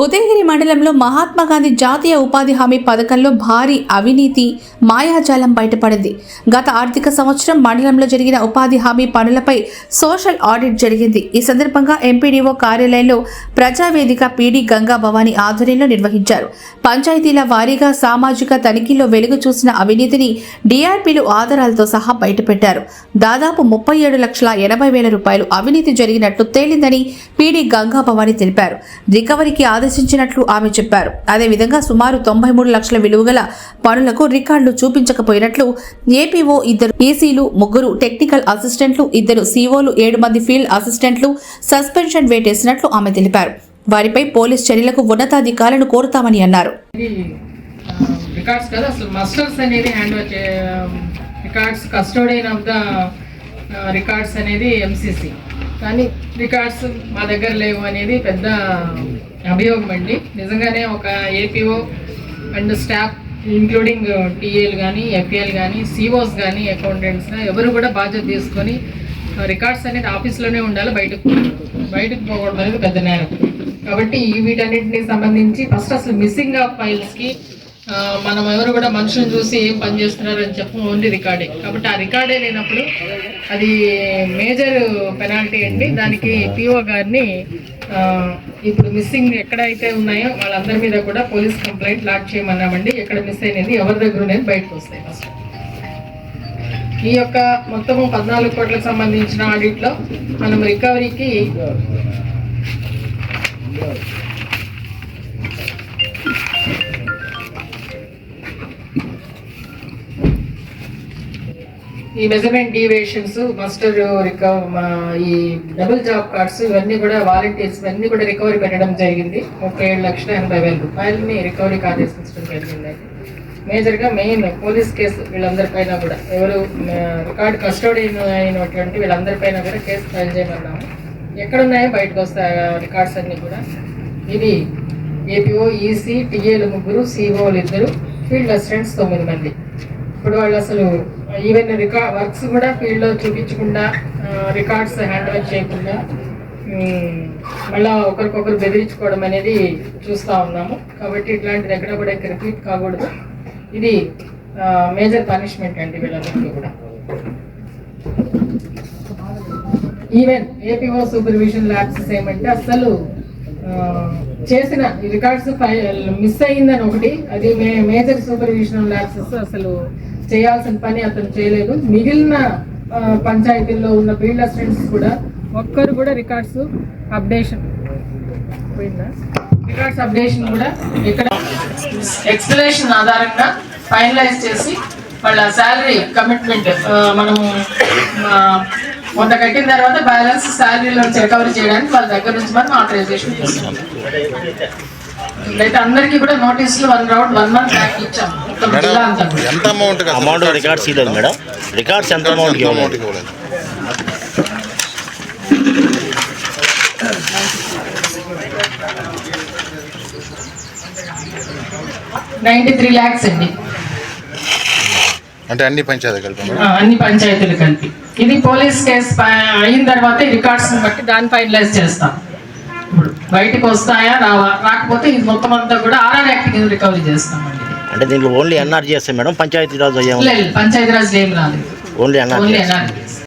ఉదయగిరి మండలంలో మహాత్మా గాంధీ జాతీయ ఉపాధి హామీ పథకంలో భారీ అవినీతి మాయాజాలం బయటపడింది. గత ఆర్థిక సంవత్సరం మండలంలో జరిగిన ఉపాధి హామీ పనులపై సోషల్ ఆడిట్ జరిగింది. ఈ సందర్భంగా ఎంపీడీఓ కార్యాలయంలో ప్రజావేదిక పీడీ గంగా భవానీ ఆధ్వర్యంలో నిర్వహించారు. పంచాయతీల వారీగా సామాజిక తనిఖీలో వెలుగు చూసిన అవినీతిని డిఆర్పీలు ఆధారాలతో సహా బయటపెట్టారు. దాదాపు ముప్పై ఏడు లక్షల ఎనభై వేల రూపాయలు అవినీతి జరిగినట్లు తేలిందని పీడీ గంగా భవానీ తెలిపారు. రికవరీకి ఆదేశించినట్లు ఆమె చెప్పారు. అదేవిధంగా సుమారు తొంభై మూడు లక్షల విలువగల పనులకు రికార్డులు చూపించకపోయినట్లు ఏపీఓ ఇద్దరు ఏసీలు ముగ్గురు టెక్నికల్ అసిస్టెంట్లు ఇద్దరు సీఓలు ఏడు మంది ఫీల్డ్ అసిస్టెంట్లు సస్పెన్షన్ వేటేసినట్లు ఆమె తెలిపారు. వారిపై పోలీస్ చర్యలకు ఉన్నతాధికారులను కోరుతామని అన్నారు. రికార్డ్స్ కదా? అసలు మస్టర్స్ అనేది hand records custodian of the records అనేది ఎంసీసీ కానీ రికార్డ్స్ మా దగ్గర లేవు అనేది పెద్ద అభియోగం అండి. నిజంగానే ఒక ఏపీఓ అండ్ స్టాఫ్ ఇంక్లూడింగ్ టీఏలు కానీ ఎఫ్ఏలు కానీ సిఓస్ కానీ అకౌంటెంట్స్ ఎవరు కూడా బాధ్యత తీసుకొని రికార్డ్స్ అనేది ఆఫీస్లోనే ఉండాలి బయటకు బయటకు పోకూడదు అనేది పెద్ద నేరం. కాబట్టి ఈ వీటన్నిటిని సంబంధించి ఫస్ట్ అసలు మిస్సింగ్ ఆఫ్ ఫైల్స్కి మనం ఎవరు కూడా మనుషులను చూసి ఏం పని చేస్తున్నారు అని చెప్పు ఓన్లీ రికార్డే కాబట్టి ఆ రికార్డే లేనప్పుడు అది మేజర్ పెనాల్టీ అండి. దానికి పిఓ గారిని ఇప్పుడు మిస్సింగ్ ఎక్కడైతే ఉన్నాయో వాళ్ళందరి మీద కూడా పోలీస్ కంప్లైంట్ లాక్ చేయమన్నామండి. ఎక్కడ మిస్ అయినది ఎవరి దగ్గర ఉన్నది బయటకు వస్తాయి ఫస్ట్ ఈ యొక్క మొత్తము పద్నాలుగు కోట్లకు సంబంధించిన ఆడిట్లో మనం రికవరీకి ఈ మెజర్మెంట్ డీవియేషన్స్ మస్టర్ ఈ డబుల్ జాబ్ కార్డ్స్ ఇవన్నీ కూడా వాలంటీర్స్ ఇవన్నీ కూడా రికవరీ పెట్టడం జరిగింది. ముప్పై ఏడు లక్షల ఎనభై వేల రూపాయలని రికవరీ ఆదేశించడం జరిగింది. మేజర్గా మెయిన్ పోలీస్ కేసు వీళ్ళందరిపైన కూడా. ఎవరు రికార్డ్ కస్టోడియన్ అయినటువంటి వీళ్ళందరిపైన కూడా కేసు ఫైల్ చేయమన్నాము. ఎక్కడున్నాయో బయటకు వస్తాయి రికార్డ్స్ అన్నీ కూడా. ఇది ఏపీఓ ఈసీ టీఏలు ముగ్గురు సిఓలు ఇద్దరు ఫీల్డ్ అసిస్టెంట్స్ తొమ్మిది మంది. ఇప్పుడు వాళ్ళు అసలు ఈవెన్ రికార్డ్ వర్క్స్ కూడా ఫీల్డ్లో చూపించకుండా రికార్డ్స్ హ్యాండ్ ఓవర్ చేయకుండా మళ్ళా ఒకరికొకరు బెదిరించుకోవడం అనేది చూస్తూ ఉన్నాము. కాబట్టి ఇట్లాంటిది ఎక్కడ కూడా రిపీట్ కాకూడదు. ఇది మేజర్ పనిష్మెంట్ అండి వీళ్ళందరికీ కూడా. ఈవెన్ ఏపీఓ సూపర్విజన్ ల్యాబ్సెస్ ఏమంటే అసలు చేసిన రికార్డ్స్ మిస్ అయ్యిందని ఒకటి అది మే- మేజర్ సూపర్విజన్ ల్యాబ్సెస్ అసలు చేయాల్సిన పని అతను చేయలేదు. మిగిలిన పంచాయతీల్లో ఉన్న ఫీల్డ్ అసిస్టెంట్స్ కూడా ఒక్కరు కూడా రికార్డ్స్ అప్డేషన్ పోయిందా? రికార్డ్స్ అప్డేషన్ కూడా ఇక్కడ ఎక్స్ప్లెనేషన్ ఆధారంగా ఫైనలైజ్ చేసి వాళ్ళ శాలరీ కమిట్మెంట్ మనము వంద కట్టిన తర్వాత బ్యాలెన్స్ శాలరీలో రికవరీ చేయడానికి వాళ్ళ దగ్గర నుంచి మనం ఆథరైజేషన్ చేస్తాం అయితే అందరికీ కూడా నోటీసులు one round one month back ఇచ్చాం. మొత్తం జిల్లా అంతా కూడా. ఎంత అమౌంట్ అమౌంట్ రికార్డ్స్ ఇవ్వలేదు మేడం. రికార్డ్స్ ఎంత అమౌంట్ అమౌంట్ ఇవ్వలేదు. నైంటీ త్రీ ల్యాక్స్ అండి. అంటే అన్ని పంచాయతీ కలిపి మేడం? ఆ, అన్ని పంచాయతీలు కలిపి. ఇది పోలీస్ కేసు ప- అయిన తర్వాత ఈ రికార్డ్స్ బట్టి దాన్ని ఫైనలైజ్ చేస్తాం. ఇప్పుడు బయటకు వస్తాయా రావా? రాకపోతే ఇది మొత్తం అంతా కూడా ఆర్ఆర్ యాక్ట్ కింద రికవరీ చేస్తామండి అంటే దీంట్లో only NRGS madam panchayat raj అయ్యే లేదు పంచాయతీరాజ్ ఏం రాలేదు. Only NRGS.